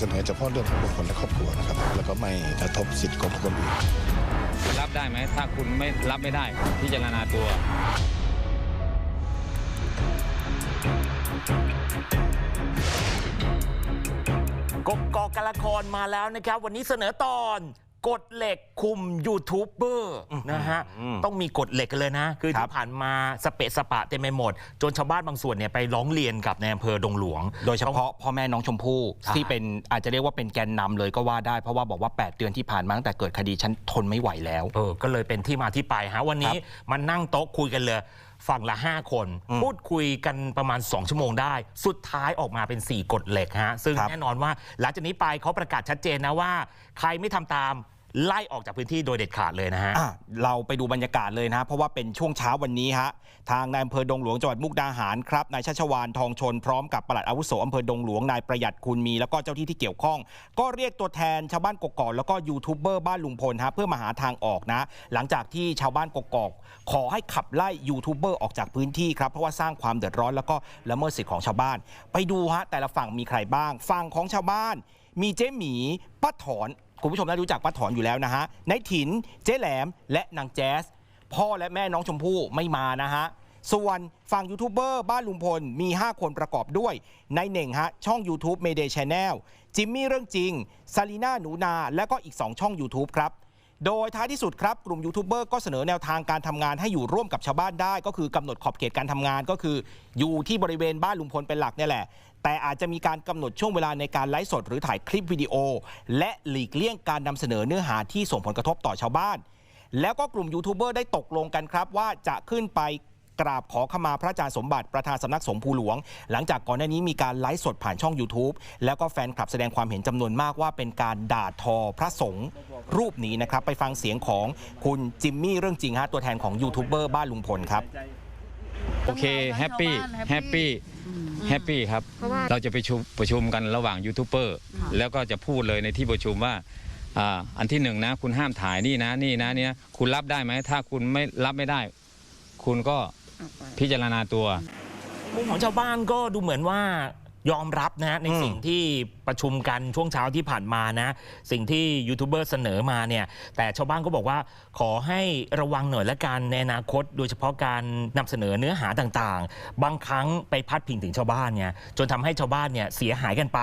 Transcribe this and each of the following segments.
เสนอเฉพาะเรื่องของบุคคลและครอบครัวนะครับ แล้วก็ไม่กระทบสิทธิของบุคคลอื่นรับได้ไหมถ้าคุณไม่รับไม่ได้พิจารณาตัวกกอกกละครมาแล้วนะครับ วันนี้เสนอตอน กฎเหล็กคุมยูทูบเบอร์นะฮะอืมต้องมีกฎเหล็กกันเลยนะ คือครัที่บผ่านมาสเปะสปะเต็มไปหมด จนชาวบ้านบางส่วนเนี่ยไปร้องเรียนกับในอำเภอดงหลวง โดยเฉพาะพ่อแม่น้องชมพู่ใช่ที่เป็นอาจจะเรียกว่าเป็นแกนนำเลยก็ว่าได้ เพราะว่าบอกว่า 8 เดือนที่ผ่านมาตั้งแต่เกิดคดีฉันทนไม่ไหวแล้วเออก็เลยเป็นที่มาที่ไปฮะวันนี้มานั่งโต๊ะคุยกันเลย ฝั่งละ 5 คนอืมพูดคุยกันประมาณ 2 ชั่วโมงได้ สุดท้ายออกมาเป็น 4กฎเหล็กฮะซึ่งครับแน่นอนว่าหลังจากนี้ไปเขาประกาศชัดเจนนะว่า ใครไม่ทำตาม ไล่ออกจากพื้นที่โดยเด็ดขาดเลยนะฮะ อะเราไปดูบรรยากาศเลยนะ เพราะว่าเป็นช่วงเช้าวันนี้ฮะทางนายอำเภอดงหลวงจังหวัดมุกดาหารครับนายชัชวานทองชนพร้อมกับปลัดอาวุโสอำเภอดงหลวงนายประหยัดคุณมีแล้วก็เจ้าที่ที่เกี่ยวข้อง ก็เรียกตัวแทนชาวบ้านกกอกแล้วก็ยูทูบเบอร์บ้านลุงพลฮะเพื่อมาหาทางออกนะ หลังจากที่ชาวบ้านกกอกขอให้ขับไล่ยูทูบเบอร์ออกจากพื้นที่ครับเพราะว่าสร้างความเดือดร้อนแล้วก็ละเมิดสิทธิ์ของชาวบ้าน ไปดูฮะแต่ละฝั่งมีใครบ้างฝั่งของชาวบ้าน มีเจ๊หมีป้าถอน คุณผู้ชมน่ารู้จักป้าถอนอยู่แล้วนะฮะนายถินเจ๊แหลมและนางแจ๊สพ่อและแม่น้องชมพู่ไม่มานะฮะส่วนฝั่งยูทูบเบอร์บ้านลุงพลมี 5 คนประกอบด้วยนายเหน่งฮะช่อง YouTube Mayday Channel จิมมี่เรื่องจริงซาลีน่าหนูนา และก็อีก 2 ช่อง YouTube ครับ โดยท้ายที่สุดครับ กลุ่มยูทูบเบอร์ก็เสนอแนวทางการทำงานให้อยู่ร่วมกับชาวบ้านได้ ก็คือกำหนดขอบเขตการทำงานก็คือ อยู่ที่บริเวณบ้านลุงพลเป็นหลักนี่แหละ แต่อาจจะมีการกำหนดช่วงเวลาในการไลฟ์สดหรือถ่ายคลิปวิดีโอ และหลีกเลี่ยงการนำเสนอเนื้อหาที่ส่งผลกระทบต่อชาวบ้าน แล้วก็กลุ่มยูทูบเบอร์ได้ตกลงกันครับ ว่าจะขึ้นไปกราบขอขมาพระอาจารย์สมบัติประธานสำนักสงฆ์ภูหลวง หลังจากก่อนหน้านี้มีการไลฟ์สดผ่านช่อง YouTube แล้วก็แฟนคลับแสดงความเห็นจำนวนมากว่าเป็นการด่าทอพระสงฆ์รูปนี้นะครับ ไปฟังเสียงของคุณจิมมี่เรื่องจริงฮะตัวแทนของยูทูบเบอร์บ้านลุงพลครับ โอเคแฮปปี้แฮปปี้แฮปปี้ครับเพราะว่าเราจะไปชุมประชุมกันระหว่างยูทูบเบอร์แล้วก็จะพูดเลยในที่ประชุมว่าอ่าอันที่หนึ่งนะ คุณห้ามถ่ายนี่นะนี่นะเนี่ยคุณรับได้ไหมถ้าคุณไม่รับไม่ได้ คุณก็พิจารณาตัวมุมของชาวบ้านก็ดูเหมือนว่า ยอมรับนะฮะในอืมสิ่งที่ประชุมกันช่วงเช้าที่ผ่านมานะ สิ่งที่ยูทูบเบอร์เสนอมาเนี่ย แต่ชาวบ้านก็บอกว่าขอให้ระวังหน่อยละกันในอนาคต โดยเฉพาะการนำเสนอเนื้อหาต่างๆ บางครั้งไปพัดพิงถึงชาวบ้านเนี่ยจนทำให้ชาวบ้านเนี่ยเสียหายกันไป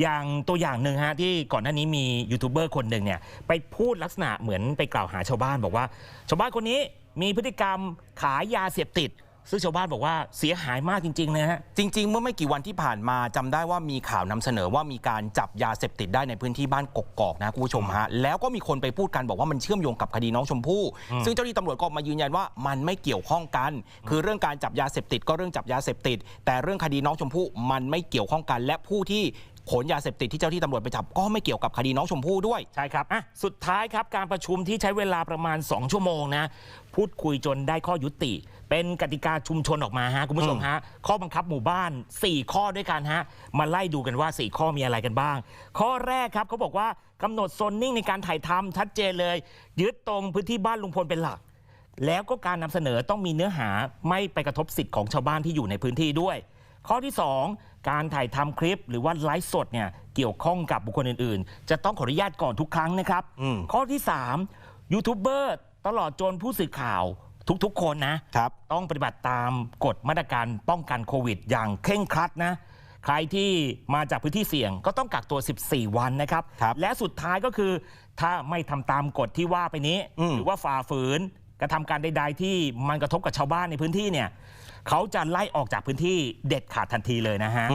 อย่างตัวอย่างหนึ่งฮะที่ก่อนหน้านี้มียูทูบเบอร์คนหนึ่งเนี่ยไปพูดลักษณะเหมือนไปกล่าวหาชาวบ้านบอกว่า ชาวบ้านคนนี้มีพฤติกรรมขายยาเสพติด ซึ่งชาวบ้านบอกว่าเสียหายมากจริงๆนะฮะ จริง ๆ เมื่อไม่กี่วันที่ผ่านมาจำได้ว่ามีข่าวนำเสนอว่ามีการจับยาเสพติดได้ในพื้นที่บ้านกกอกนะคุณผู้ชมฮะ แล้วก็มีคนไปพูดกันบอกว่ามันเชื่อมโยงกับคดีน้องชมพู่อืมซึ่งเจ้าหน้าที่ตำรวจก็ออกมายืนยันว่ามันไม่เกี่ยวข้องกัน คือเรื่องการจับยาเสพติดก็เรื่องจับยาเสพติด แต่เรื่องคดีน้องชมพู่มันไม่เกี่ยวข้องกัน และผู้ที่ ขนยาเสพติดที่เจ้าที่ตำรวจไปจับก็ไม่เกี่ยวกับคดีน้องชมพู่ด้วย ใช่ครับอะสุดท้ายครับการประชุมที่ใช้เวลาประมาณ 2 ชั่วโมงนะ พูดคุยจนได้ข้อยุติ เป็นกติกาชุมชนออกมาฮะคุณผู้ชมฮะ ข้อบังคับหมู่บ้าน 4 ข้อด้วยกันฮะ มาไล่ดูกันว่า 4 ข้อมีอะไรกันบ้าง ข้อแรกครับเขาบอกว่ากำหนดโซนนิ่งในการถ่ายทำชัดเจนเลย ยึดตรงพื้นที่บ้านลุงพลเป็นหลัก แล้วก็การนำเสนอต้องมีเนื้อหาไม่ไปกระทบสิทธิ์ของชาวบ้านที่อยู่ในพื้นที่ด้วย ข้อที่ 2 การถ่ายทำคลิปหรือว่าไลฟ์สดเนี่ยเกี่ยวข้องกับบุคคลอื่นๆ จะต้องขออนุญาตก่อนทุกครั้งนะครับอืมข้อที่ 3 ยูทูบเบอร์ตลอดจนผู้สื่อข่าวทุกๆ คนนะครับต้องปฏิบัติตามกฎมาตรการป้องกันโควิด อย่างเคร่งครัดนะใครที่มาจากพื้นที่เสี่ยงก็ต้องกักตัว 14 วันนะครับครับและสุดท้ายก็คือ ถ้าไม่ทำตามกฎที่ว่าไปนี้อืมหรือว่าฝ่าฝืนกระทำการใด ๆ ที่มันกระทบกับชาวบ้านในพื้นที่เนี่ย เขาจะไล่ออกจากพื้นที่เด็ดขาดทันทีเลยนะฮะ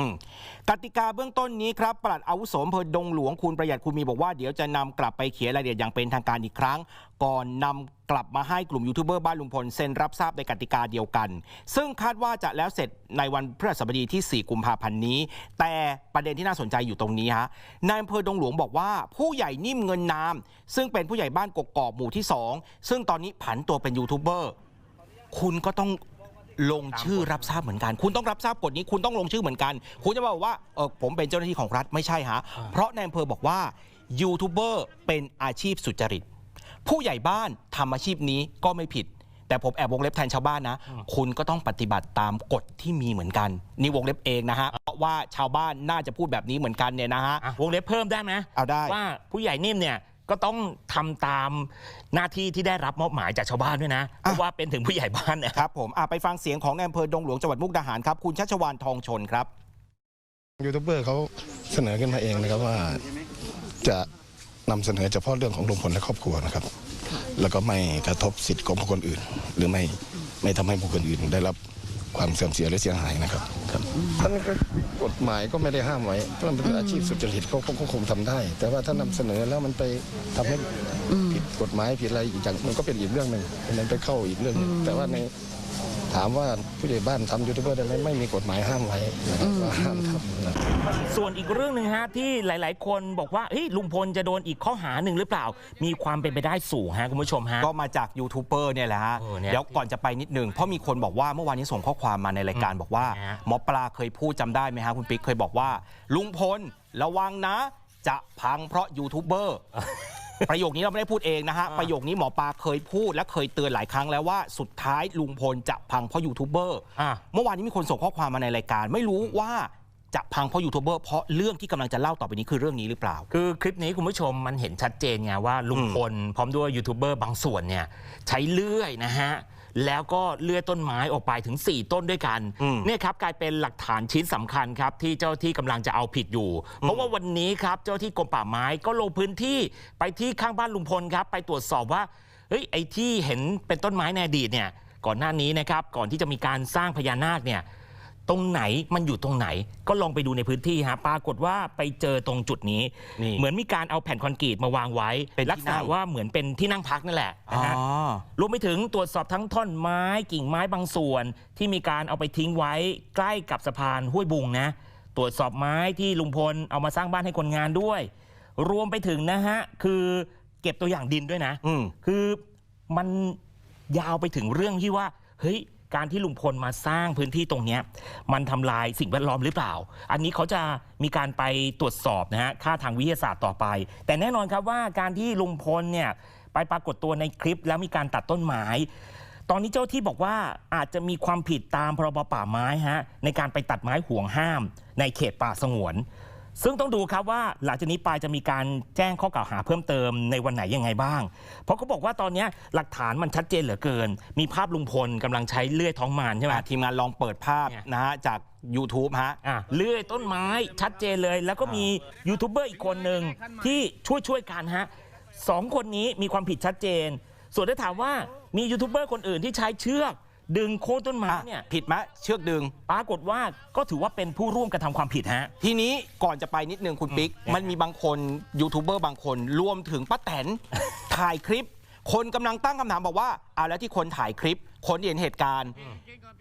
กติกาเบื้องต้นนี้ครับปลัดอาวุโสอำเภอดงหลวงคุณประหยัดคุณมีบอกว่าเดี๋ยวจะนำกลับไปเขียนรายละเอียดอย่างเป็นทางการอีกครั้ง ก่อนนำกลับมาให้กลุ่มยูทูบเบอร์บ้านลุงพลเซ็นรับทราบในกติกาเดียวกัน ซึ่งคาดว่าจะแล้วเสร็จในวันพฤหัสบดีที่ 4 กุมภาพันธ์นี้ แต่ประเด็นที่น่าสนใจอยู่ตรงนี้ฮะนายอำเภอดงหลวงบอกว่า ผู้ใหญ่นิ่มเงินนาม ซึ่งเป็นผู้ใหญ่บ้านกกอกหมู่ที่ 2 ซึ่งตอนนี้ผันตัวเป็นยูทูบเบอร์คุณก็ต้อง ลงชื่อรับทราบเหมือนกัน คุณต้องรับทราบกฎนี้คุณต้องลงชื่อเหมือนกัน คุณจะบอกว่าเออผมเป็นเจ้าหน้าที่ของรัฐไม่ใช่ฮะเพราะในอำเภอบอกว่ายูทูบเบอร์เป็นอาชีพสุจริต ผู้ใหญ่บ้านทำอาชีพนี้ก็ไม่ผิด แต่ผมแอบวงเล็บแทนชาวบ้านนะ คุณก็ต้องปฏิบัติตามกฎที่มีเหมือนกัน นี่วงเล็บเองนะฮะเพราะว่าชาวบ้านน่าจะพูดแบบนี้เหมือนกันเนี่ยนะฮะอะวงเล็บเพิ่มได้ไหมเอาได้ว่าผู้ใหญ่นิ่มเนี่ย ก็ต้องทำตามหน้าที่ที่ได้รับมอบหมายจากชาวบ้านด้วยนะเพราะว่าเป็นถึงผู้ใหญ่บ้านเนี่ย ครับผมอะไปฟังเสียงของนายอำเภอดงหลวงจังหวัดมุกดาหารครับ คุณชัชวานทองชนครับ ยูทูบเบอร์เขาเสนอขึ้นมาเองนะครับว่าจะนำเสนอเฉพาะเรื่องของลุงพลและครอบครัวนะครับ แล้วก็ไม่กระทบสิทธิ์ของบุคคลอื่น หรือไม่ไม่ทำให้บุคคลอื่นได้รับความเสื่อมเสียหรือเสียหายนะครับครับท่านก็กฎ หมายก็ไม่ได้ห้ามไว้เพราะมันเป็นอาชีพสุจริตเขาเขาก็คงทำได้ แต่ว่าถ้านำเสนอแล้วมันไปทำให้ผิดกฎหมายผิดอะไรอีกอย่างมันก็เป็นอีกเรื่องหนึ่งมันไปเข้าอีกเรื่องหนึ่งแต่ว่าใน ถามว่าผู้ใหญ่บ้านทำยูทูบเบอร์ได้ไหมไม่มีกฎหมายห้ามไว้นะครับว่าห้ามทำนะครับส่วนอีกเรื่องหนึ่งฮะที่หลาย ๆ คนบอกว่าเฮ้ยลุงพลจะโดนอีกข้อหาหนึ่งหรือเปล่า มีความเป็นไปได้สูงฮะคุณผู้ชมฮะ ก็มาจากยูทูบเบอร์เนี่ยแหละฮะเออเนี่ยเดี๋ยวก่อนจะไปนิดนึงเพราะมีคนบอกว่าเมื่อวานนี้ส่งข้อความมาในรายการบอกว่าฮะ หมอปลาเคยพูดจำได้ไหมฮะคุณปิ๊กเคยบอกว่า ลุงพลระวังนะ จะพังเพราะยูทูบเบอร์ ประโยคนี้เราไม่ได้พูดเองนะฮะอ่าประโยคนี้หมอปลาเคยพูดและเคยเตือนหลายครั้งแล้วว่าสุดท้ายลุงพลจะพังเพราะยูทูบเบอร์อะ เมื่อวานนี้มีคนส่งข้อความมาในรายการ ไม่รู้ว่าจะพังเพราะยูทูบเบอร์เพราะเรื่องที่กำลังจะเล่าต่อไปนี้คือเรื่องนี้หรือเปล่า คือคลิปนี้คุณผู้ชมมันเห็นชัดเจนไงว่าลุงพลพร้อมด้วยยูทูบเบอร์บางส่วนเนี่ยใช้เลื่อยนะฮะ แล้วก็เลื่อยต้นไม้ออกไปถึง 4 ต้นด้วยกันอืมเนี่ยครับกลายเป็นหลักฐานชิ้นสำคัญครับที่เจ้าที่กำลังจะเอาผิดอยู่ เพราะว่าวันนี้ครับเจ้าที่กรมป่าไม้ก็ลงพื้นที่ไปที่ข้างบ้านลุงพลครับ ไปตรวจสอบว่าเฮ้ยไอ้ที่เห็นเป็นต้นไม้ในอดีตเนี่ยก่อนหน้านี้นะครับก่อนที่จะมีการสร้างพญานาคเนี่ย ตรงไหนมันอยู่ตรงไหน ก็ลองไปดูในพื้นที่ฮะปรากฏว่าไปเจอตรงจุดนี้ นี่เหมือนมีการเอาแผ่นคอนกรีตมาวางไว้ เป็นที่ลักษณะนั่ง ว่าเหมือนเป็นที่นั่งพักนั่นแหละอ๋อนะฮะ รวมไปถึงตรวจสอบทั้งท่อนไม้กิ่งไม้บางส่วน ที่มีการเอาไปทิ้งไว้ใกล้กับสะพานห้วยบุงนะ ตรวจสอบไม้ที่ลุงพลเอามาสร้างบ้านให้คนงานด้วย รวมไปถึงนะฮะ คือเก็บตัวอย่างดินด้วยนะ อืม คือมันยาวไปถึงเรื่องที่ว่า เฮ้ย การที่ลุงพลมาสร้างพื้นที่ตรงเนี้ยมันทำลายสิ่งแวดล้อมหรือเปล่า อันนี้เขาจะมีการไปตรวจสอบนะฮะค่าทางวิทยาศาสตร์ต่อไป แต่แน่นอนครับว่าการที่ลุงพลเนี่ยไปปรากฏตัวในคลิปแล้วมีการตัดต้นไม้ ตอนนี้เจ้าที่บอกว่าอาจจะมีความผิดตามพรบป่าไม้ฮะในการไปตัดไม้ห่วงห้าม ในเขตป่าสงวน ซึ่งต้องดูครับว่าหลังจากนี้ไปจะมีการแจ้งข้อกล่าวหาเพิ่มเติมในวันไหนยังไงบ้าง เพราะเขาบอกว่าตอนเนี้ยหลักฐานมันชัดเจนเหลือเกิน มีภาพลุงพลกำลังใช้เลื่อยท้องมารใช่ไหมอะทีมงานลองเปิดภาพเนี่ยนะฮะจาก YouTube ฮะอะเลื่อยต้นไม้ชัดเจนเลย แล้วก็มียูทูบเบอร์อีกคนหนึ่งที่ช่วยช่วยๆกันฮะสองคนนี้มีความผิดชัดเจน ส่วนถ้าถามว่ามียูทูบเบอร์คนอื่นที่ใช้เชือก ดึงโค่นต้นไม้อะเนี่ยผิดไหมเชือกดึง ปรากฏว่าก็ถือว่าเป็นผู้ร่วมกระทำความผิดฮะ ทีนี้ก่อนจะไปนิดนึงคุณปิ๊ก อืม มันมีบางคนยูทูบเบอร์บางคนรวมถึงป้าแตน ถ่ายคลิป คนกำลังตั้งคำถามบอกว่าเอาแล้วที่คนถ่ายคลิป คนที่เห็นเหตุการณ์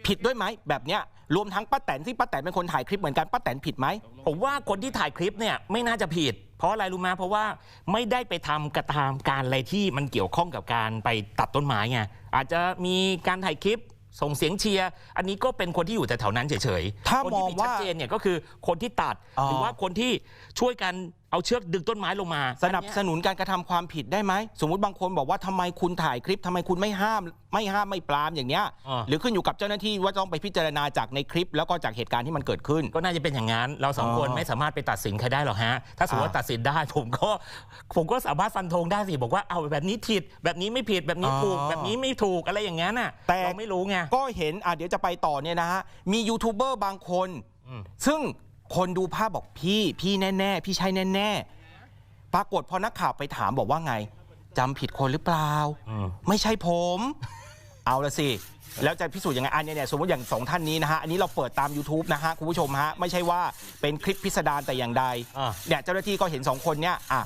ผิดด้วยไหมแบบเนี้ยรวมทั้งป้าแตนที่ป้าแตนเป็นคนถ่ายคลิปเหมือนกันป้าแตนผิดไหม ผมว่าคนที่ถ่ายคลิปเนี่ยไม่น่าจะผิด เพราะอะไรรู้ไหมเพราะว่าไม่ได้ไปทำกระทำการอะไรที่มันเกี่ยวข้องกับการไปตัดต้นไม้ไงอาจจะมีการถ่ายคลิป ส่งเสียงเชียร์อันนี้ก็เป็นคนที่อยู่แต่แถวนั้นเฉยๆถ้าคนมที่องผิดว่าชัดเจนเนี่ยก็คือคนที่ตัดอ๋อหรือว่าคนที่ช่วยกัน เอาเชือกดึงต้นไม้ลงมา สนับอัสนุนการกระทำความผิดได้ไหม สมมุติบางคนบอกว่าทำไมคุณถ่ายคลิปทำไมคุณไม่ห้าม ไม่ห้ามไม่ปรามอย่างเนี้ยอ่าหรือขึ้นอยู่กับเจ้าหน้าที่ว่าต้องไปพิจารณาจากในคลิป แล้วก็จากเหตุการณ์ที่มันเกิดขึ้น ก็น่าจะเป็นอย่างนั้น เราสองอ๋อคนไม่สามารถไปตัดสินใครได้หรอกฮะ ถ้าสมมติว่าอ่าตัดสินได้ผมก็ผมก็สามารถฟันธงได้สิบอกว่าเอาแบบนี้ผิด แบบนี้ไม่ผิดแบบนี้ถูกอ๋อแบบนี้ไม่ถูกอะไรอย่างนั้นน่ะแต่เราไม่รู้ไงก็เห็นอะเดี๋ยวจะไปต่อเนี่ยนะฮะมียูทูบเบอร์บางคนอืมซึ่ง คนดูภาพบอกพี่พี่แน่ๆ พี่ใช่แน่ๆ ปรากฏพอนักข่าวไปถามบอกว่าไงจำผิดคนหรือเปล่าอืมไม่ใช่ผม เอาละสิ แล้วจะพิสูจน์ยังไงอันเนี้ยเนี่ยสมมติอย่างสองท่านนี้นะฮะ อันนี้เราเปิดตาม YouTube นะฮะ คุณผู้ชมฮะ ไม่ใช่ว่าเป็นคลิปพิสดารแต่อย่างใดอ่าเนี่ยเจ้าหน้าที่ก็เห็นสองคนเนี่ยอะ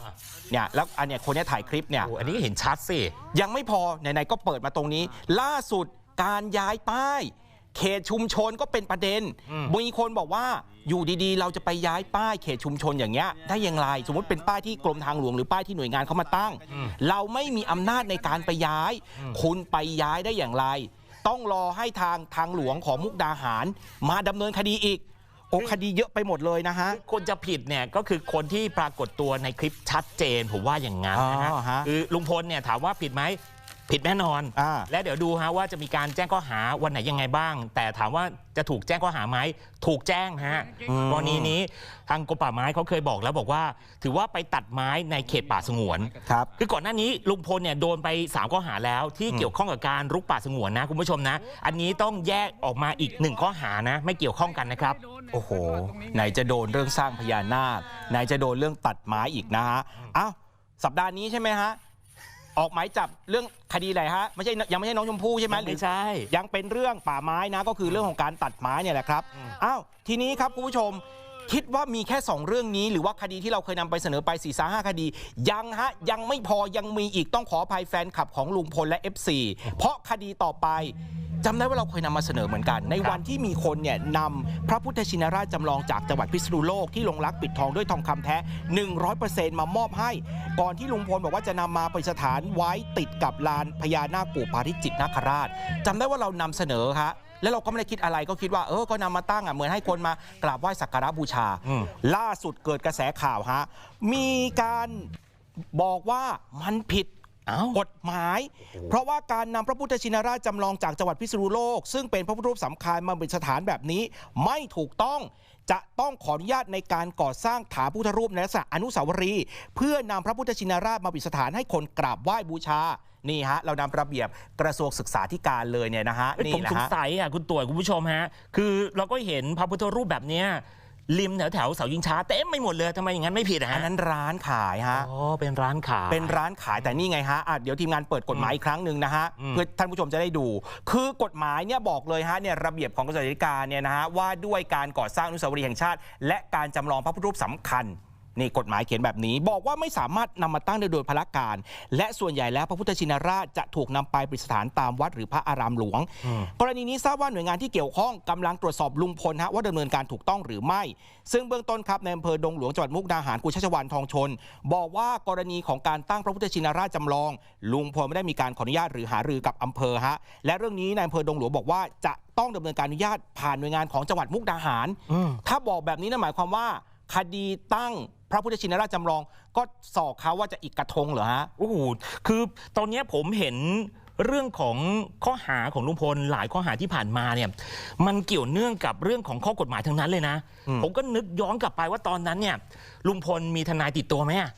เนี่ยแล้วอันเนี้ยคนเนี้ยถ่ายคลิปเนี่ยโอ้อันนี้ก็เห็นชัดสิ ยังไม่พอไหนๆก็เปิดมาตรงนี้ ล่าสุดการย้ายป้าย เขตชุมชนก็เป็นประเด็นอืมมีคนบอกว่าอยู่ดีๆ เราจะไปย้ายป้ายเขตชุมชนอย่างเงี้ยได้อย่างไร สมมติเป็นป้ายที่กรมทางหลวงหรือป้ายที่หน่วยงานเขามาตั้ง เราไม่มีอำนาจในการไปย้าย คุณไปย้ายได้อย่างไร ต้องรอให้ทางทางหลวงของมุกดาหาร มาดำเนินคดีอีกโอ้คดีเยอะไปหมดเลยนะฮะ คนจะผิดเนี่ยก็คือคนที่ปรากฏตัวในคลิปชัดเจนผมว่าอย่างนั้นนะฮะอ๋อฮะคือลุงพลเนี่ยถามว่าผิดไหม ผิดแน่นอน อ่า และเดี๋ยวดูฮะว่าจะมีการแจ้งข้อหาวันไหนยังไงบ้าง แต่ถามว่าจะถูกแจ้งข้อหาไหมถูกแจ้งฮะอืมกรณีนี้ทางกรมป่าไม้เขาเคยบอกแล้วบอกว่า ถือว่าไปตัดไม้ในเขตป่าสงวน ครับ คือก่อนหน้านี้ลุงพลเนี่ยโดนไป 3 ข้อหาแล้วที่เกี่ยวข้องกับการรุกป่าสงวนนะคุณผู้ชมนะ อันนี้ต้องแยกออกมาอีกหนึ่งข้อหานะ ไม่เกี่ยวข้องกันนะครับ โอ้โห ไหนจะโดนเรื่องสร้างพญานาคไหนจะโดนเรื่องตัดไม้อีกนะฮะอ้าวสัปดาห์นี้ใช่ไหมฮะ ออกหมายจับเรื่องคดีอะไรฮะไม่ใช่ยังไม่ใช่น้องชมพู่ใช่ไหมหรือ ไม่ใช่ ยังเป็นเรื่องป่าไม้นะก็คือเรื่องของการตัดไม้เนี่ยแหละครับ อ้าว ทีนี้ครับคุณผู้ชม คิดว่ามีแค่ 2 เรื่องนี้ หรือว่าคดีที่เราเคยนำไปเสนอไป4ี่สาห้าคดี ยังฮะ ยังไม่พอยังมีอีกต้องขออภัยแฟนคลับของลุงพลและ FC เพราะคดีต่อไป จำได้ว่าเราเคยนำมาเสนอเหมือนกัน ในวันที่มีคนเนี่ยนำพระพุทธชินราชจำลองจากจังหวัดพิษณุโลกที่ลงรักปิดทองด้วยทองคำแท้ 100%มามอบให้ ก่อนที่ลุงพลบอกว่าจะนำมาประดิษฐานไว้ติดกับลานพญานาคปู่ปาริจิตนาคราชจำได้ว่าเรานำเสนอฮะแล้วเราก็ไม่ได้คิดอะไรก็คิดว่าเออก็นำมาตั้งอะเหมือนให้คนมากราบไหว้สักการะบูชาอืมล่าสุดเกิดกระแสข่าวฮะมีการบอกว่ามันผิดเอ้า กฎหมาย เพราะว่าการนำพระพุทธชินราชจำลองจากจังหวัดพิษณุโลก ซึ่งเป็นพระพุทธรูปสำคัญมาเป็นสถานแบบนี้ ไม่ถูกต้องจะต้องขออนุญาตในการก่อสร้างฐานพุทธรูปในลักษณะอนุสาวรีย์เพื่อนำพระพุทธชินราชมาประดิษฐานให้คนกราบไหว้บูชานี่ฮะเรานำระเบียบกระทรวงศึกษาธิการเลยเนี่ยนะฮะเอ้ยนี่ผมแหละสงฮะสัยอะคุณต่วยคุณผู้ชมฮะคือเราก็เห็นพระพุทธรูปแบบเนี้ย ริมแถวแถวๆเสายิงช้าเต็มไม่หมดเลยทำไมอย่างนั้นไม่ผิดอะอัฮะนนั้นร้านขายฮะ อ๋อเป็นร้านขาย เป็นร้านขายแต่นี่ไงฮะอะเดี๋ยวทีมงานเปิดกฎหมายอีกครั้งหนึ่งนะฮะ อืม เพื่อท่านผู้ชมจะได้ดู คือกฎหมายเนี่ยบอกเลยฮะเนี่ยระเบียบของกระทรวงศึกษาธิการเนี่ยนะฮะว่าด้วยการก่อสร้างอนุสาวรีย์แห่งชาติ และการจำลองพระพุทธรูปสำคัญ นี่กฎหมายเขียนแบบนี้ บอกว่าไม่สามารถนำมาตั้งได้โดยพละการ และส่วนใหญ่แล้วพระพุทธชินราชจะถูกนำไปประดิษฐานตามวัดหรือพระอารามหลวง กรณีนี้ทราบว่าหน่วยงานที่เกี่ยวข้องกำลังตรวจสอบลุงพลฮะว่าดำเนินการถูกต้องหรือไม่ ซึ่งเบื้องต้นครับในอำเภอดงหลวงจังหวัดมุกดาหารกุชชวานทองชน บอกว่ากรณีของการตั้งพระพุทธชินราชจำลอง ลุงพลไม่ได้มีการขออนุญาตหรือหารือกับอำเภอฮะและเรื่องนี้ในอำเภอดงหลวงบอกว่าจะต้องดำเนินการอนุญาตผ่านหน่วยงานของจังหวัดมุกดาหารอืมถ้าบอกแบบนี้นั่นหมายความว่า คดีตั้ง พระพุทธชินราชจำลอง ก็สอกเขาว่าจะอีกกระทงเหรอฮะ โอ้โหคือตอนเนี้ยผมเห็นเรื่องของข้อหาของลุงพลหลายข้อหาที่ผ่านมาเนี่ย มันเกี่ยวเนื่องกับเรื่องของข้อกฎหมายทั้งนั้นเลยนะ อืม ผมก็นึกย้อนกลับไปว่าตอนนั้นเนี่ย ลุงพลมีทนายติดตัวไหมอะ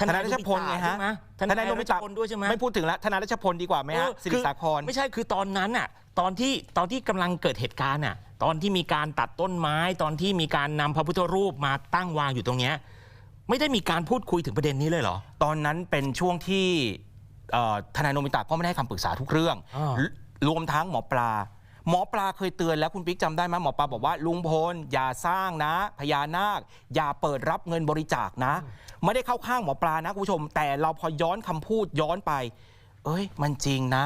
ทนายรัชพลไงฮะใช่หมทนายรัชพลด้วยใช่ไหม ไม่พูดถึงแล้วทนายรัชพลดีกว่าไหมฮะเออสิริสาครไม่ใช่คือตอนนั้นน่ะ ตอนที่ตอนที่กำลังเกิดเหตุการณ์น่ะ ตอนที่มีการตัดต้นไม้ ตอนที่มีการนำพระพุทธรูปมาตั้งวางอยู่ตรงเนี้ย ไม่ได้มีการพูดคุยถึงประเด็นนี้เลยเหรอ ตอนนั้นเป็นช่วงที่เอ่อทนายโนมิตะก็ไม่ได้ให้คำปรึกษาทุกเรื่อง อ่ารวมทั้งหมอปลา หมอปลาเคยเตือนแล้วคุณปิ๊กจำได้ไหมหมอปลาบอกว่าลุงพลอย่าสร้างนะ พญานาค อย่าเปิดรับเงินบริจาคนะ ไม่ได้เข้าข้างหมอปลานะคุณผู้ชม แต่เราพอย้อนคำพูดย้อนไป เอ้ย มันจริงนะ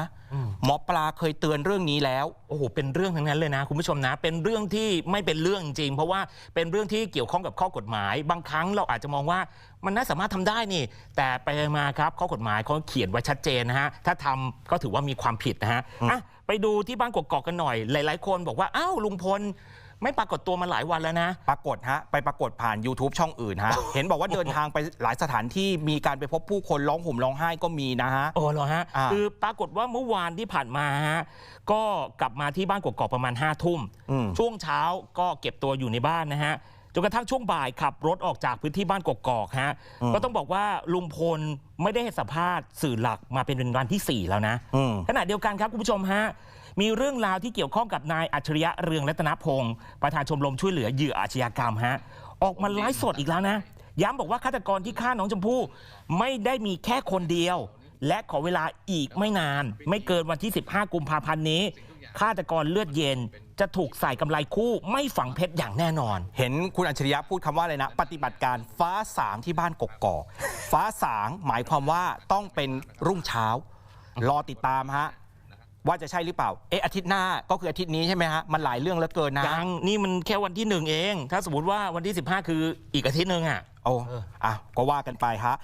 หมอปลาเคยเตือนเรื่องนี้แล้ว โอ้โห เป็นเรื่องทั้งนั้นเลยนะ คุณผู้ชมนะ เป็นเรื่องที่ไม่เป็นเรื่องจริง เพราะว่าเป็นเรื่องที่เกี่ยวข้องกับข้อกฎหมาย บางครั้งเราอาจจะมองว่ามันน่าสามารถทำได้นี่ แต่ไปมาครับข้อกฎหมายเขาเขียนไว้ชัดเจนนะฮะ ถ้าทำก็ถือว่ามีความผิดนะฮะอะไปดูที่บ้านกกอกกันหน่อย หลาย ๆ คนบอกว่า อ้าว ลุงพล ไม่ปรากฏตัวมาหลายวันแล้วนะ ปรากฏฮะ ไปปรากฏผ่าน YouTube ช่องอื่นฮะ เห็นบอกว่าเดินทางไปหลายสถานที่มีการไปพบผู้คนร้องห่มร้องไห้ก็มีนะฮะ โอ้เหรอฮะอ่าคือปรากฏว่าเมื่อวานที่ผ่านมาฮะก็กลับมาที่บ้านกกอกประมาณ5้าทุ่มอืมช่วงเช้าก็เก็บตัวอยู่ในบ้านนะฮะจนกระทั่งช่วงบ่ายขับรถออกจากพื้นที่บ้านกกอกฮะก็ต้องบอกว่าลุงพลไม่ได้ให้สัมภาษณ์สื่อหลักมาเป็นวันที่ 4 แล้วนะอืมขณะเดียวกันครับคุณผู้ชมฮะ มีเรื่องราวที่เกี่ยวข้องกับนายอัจฉริยะเรืองรัตนพงศ์ประธานชมรมช่วยเหลือเหยื่ออาชญากรรมฮะออกมาไลฟ์สดอีกแล้วนะ ย้ำบอกว่าฆาตกรที่ฆ่าน้องชมพู่ไม่ได้มีแค่คนเดียว และขอเวลาอีกไม่นาน ไม่เกินวันที่ 15 กุมภาพันธ์นี้ฆาตกรเลือดเย็นจะถูกใส่กำไรคู่ไม่ฝังเพชรอย่างแน่นอน เห็นคุณอัจฉริยะพูดคำว่าอะไรนะ ปฏิบัติการฟ้าสางที่บ้านกกอกฟ้าสางหมายความว่าต้องเป็นรุ่งเช้ารอติดตามฮะ ว่าจะใช่หรือเปล่า เอะอาทิตย์หน้าก็คืออาทิตย์นี้ใช่ไหมฮะ มันหลายเรื่องเหลือเกินนะ ยังนี่มันแค่วันที่หนึ่งเอง ถ้าสมมติว่าวันที่ 15 คืออีกอาทิตย์หนึ่งอะ โอ้อะก็ว่ากันไปฮะ